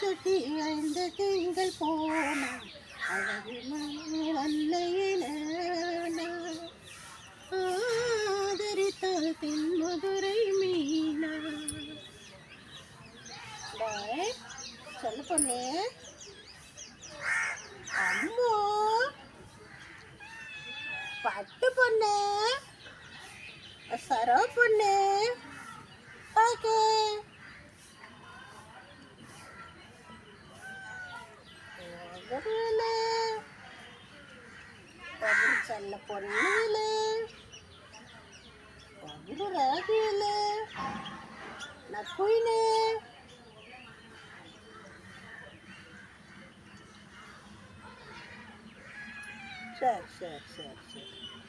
கட்டி ஐந்து திங்கள் போன அழகு வல்லையில ஆதரித்தால் தென்மதுரை மீனா. சொல்ல சொல்லு பொண்ணு அம்மோ பட்டு பொண்ணு சரோ பொண்ணு செல்ல பொண்ணு ஒவ்வொரு ராகியில நக்குயினு சரி சரி சரி சரி.